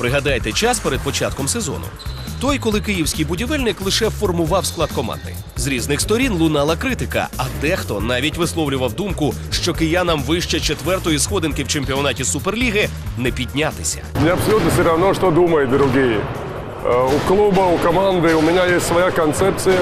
Пригадайте час перед початком сезону. Той, коли київський будівельник лише формував склад команди. З різних сторін лунала критика, а дехто навіть висловлював думку, що киянам вище четвертої сходинки в чемпіонаті Суперліги не піднятися. Мне абсолютно все равно, что думают другие. Э, У клуба, у команды у меня есть своя концепция.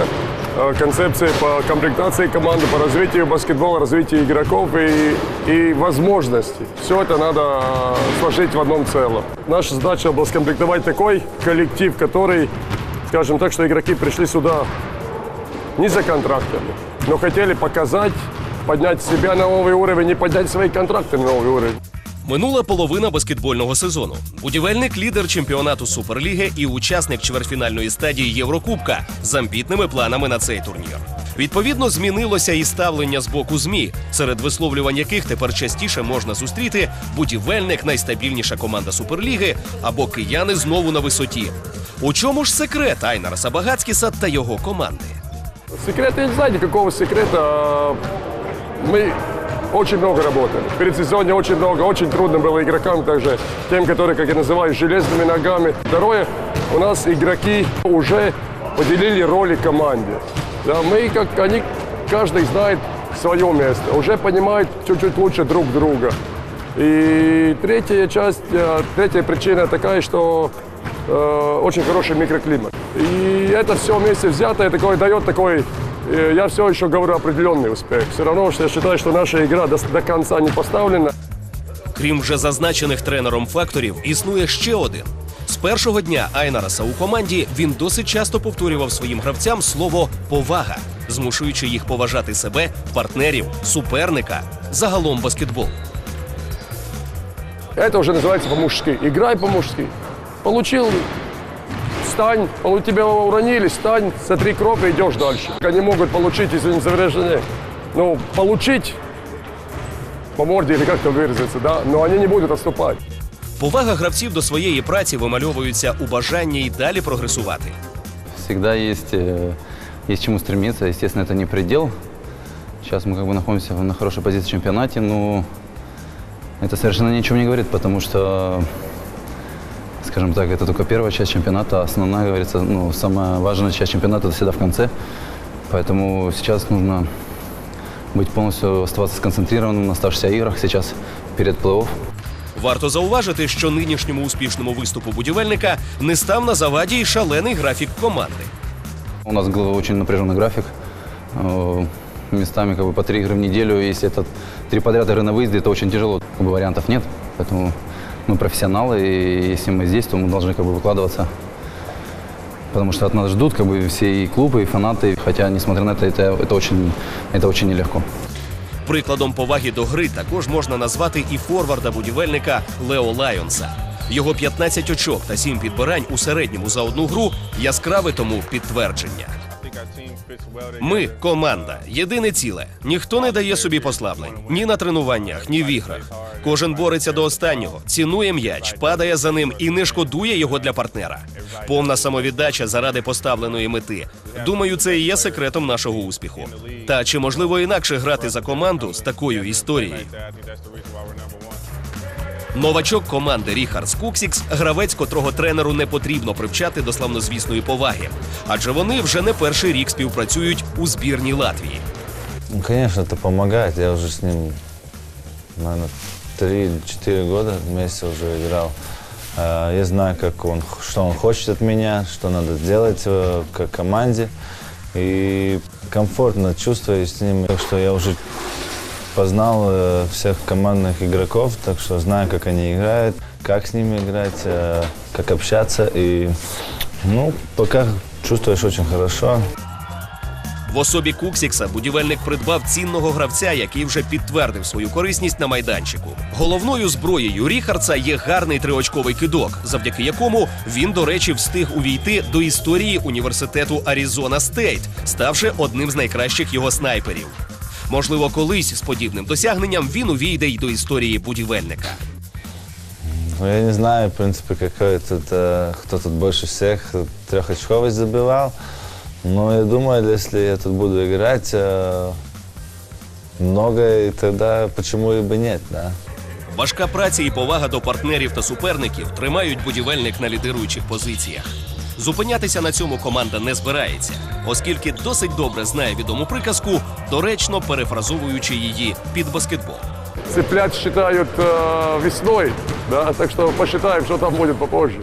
Э, Концепция по комплектации команды, по развитию баскетбола, развитию игроков и, и возможностей. Все это надо э, сложить в одном целом. Наша задача была скомплектовать такой коллектив, который, скажем так, что игроки пришли сюда не за контрактами, но хотели показать, поднять себя на новый уровень и поднять свои контракты на новый уровень. Минула половина баскетбольного сезону. Будівельник лідер чемпіонату Суперліги і учасник чвертьфінальної стадії Єврокубка з амбітними планами на цей турнір. Відповідно, змінилося і ставлення з боку змі, серед висловлювань яких тепер частіше можна зустріти будівельник найстабільніша команда Суперліги або кияни знову на висоті. У чому ж секрет Айнара Сабагацькіса та його команди? Секрет, я не знаю никакого секрета. Мы очень много работали. В предсезоне очень много, очень трудно было игрокам, также тем, которые, как я называю, железными ногами. Второе, у нас игроки уже поделили роли команде. Да, мы, как они, каждый знает свое место, уже понимают чуть-чуть лучше друг друга. И третья часть, э, третья причина такая, что э, очень хороший микроклимат. И это все вместе взятое такое дает такой, я все еще говорю, определенный успех. Все равно, что я считаю, что наша игра до, до конца не поставлена. Крім вже зазначених тренером факторів, існує ще один. З першого дня Айнараса у команді він досить часто повторював своїм гравцям слово повага, змушуючи їх поважати себе, партнерів, суперника, загалом баскетбол. Это уже называется по-мужски. Играй по-мужски. Получил, встань, полу- тебя уронили, встань, сотри кровь и идешь дальше. Они могут получить, извините за выражение, ну, получить по морде или как-то выразиться, да, но они не будут отступать. Повага гравців до своєї праці вимальовується у бажанні й далі прогресувати. Всегда есть, э, есть чему стремиться. Естественно, это не предел. Сейчас мы как бы находимся на хорошей позиции в чемпионате, но это совершенно ничего не говорит, потому что, скажем так, это только первая часть чемпионата, а основная, говорится, ну, самая важная часть чемпионата это всегда в конце. Поэтому сейчас нужно быть полностью оставаться сконцентрированным на оставшихся играх сейчас перед плей-офф. Варто зауважити, що нинішньому успішному виступу будівельника не став на заваді й шалений графік команди. У нас был очень напряженный график. Э, Местами как бы по три игры в неделю. Если это три подряд игры на выезде, это очень тяжело. Как бы вариантов нет. Поэтому мы профессионалы, и если мы здесь, то мы должны как бы выкладываться. Потому что от нас ждут как бы все и клубы, и фанаты. Хотя, несмотря на это, это, это, очень, это очень нелегко. Прикладом поваги до гри також можна назвати і форварда будівельника Лео Лайонса. Його 15 очок та 7 підбирань у середньому за одну гру яскраве тому підтвердження. Ми команда, єдине ціле. Ніхто не дає собі послаблень ні на тренуваннях, ні в іграх. Кожен бореться до останнього, цінує м'яч, падає за ним і не шкодує його для партнера. Повна самовіддача заради поставленої мети. Думаю, це і є секретом нашого успіху. Та чи можливо інакше грати за команду з такою історією? Новачок команди Ріхардс Куксікс гравець, котрого тренеру не потрібно привчати до славнозвісної поваги, адже вони вже не перший рік співпрацюють у збірній Латвії. Конечно, это помогает. Я уже с ним, наверное, 3-4 года вместе уже играл. Э, Я знаю, как он, что он хочет от меня, что надо сделать э, как команде. И комфортно чувствуюсь с ним. Так что я уже познал э, всех командных игроков, так что знаю, как они играют, как с ними играть, э, как общаться. И, ну, пока чувствуешь очень хорошо. В особі Куксікса будівельник придбав цінного гравця, який вже підтвердив свою корисність на майданчику. Головною зброєю Ріхардса є гарний триочковий кидок, завдяки якому він, до речі, встиг увійти до історії університету Аризона Стейт, ставши одним з найкращих його снайперів. Можливо, колись з подібним досягненням він увійде й до історії будівельника. Ну, я не знаю, в принципе, какой тут, э, кто тут больше всех трехочковость забивал. Но я думаю, если я тут буду играть э, много, и тогда почему и бы нет, да. Важка праця і повага до партнерів та суперників тримають будівельник на лідируючих позиціях. Зупинятися на цьому команда не збирається, оскільки досить добре знає відому приказку, доречно перефразовуючи її під баскетбол. Цыплят считают э, весной, да, так что посчитаем, что там будет попозже.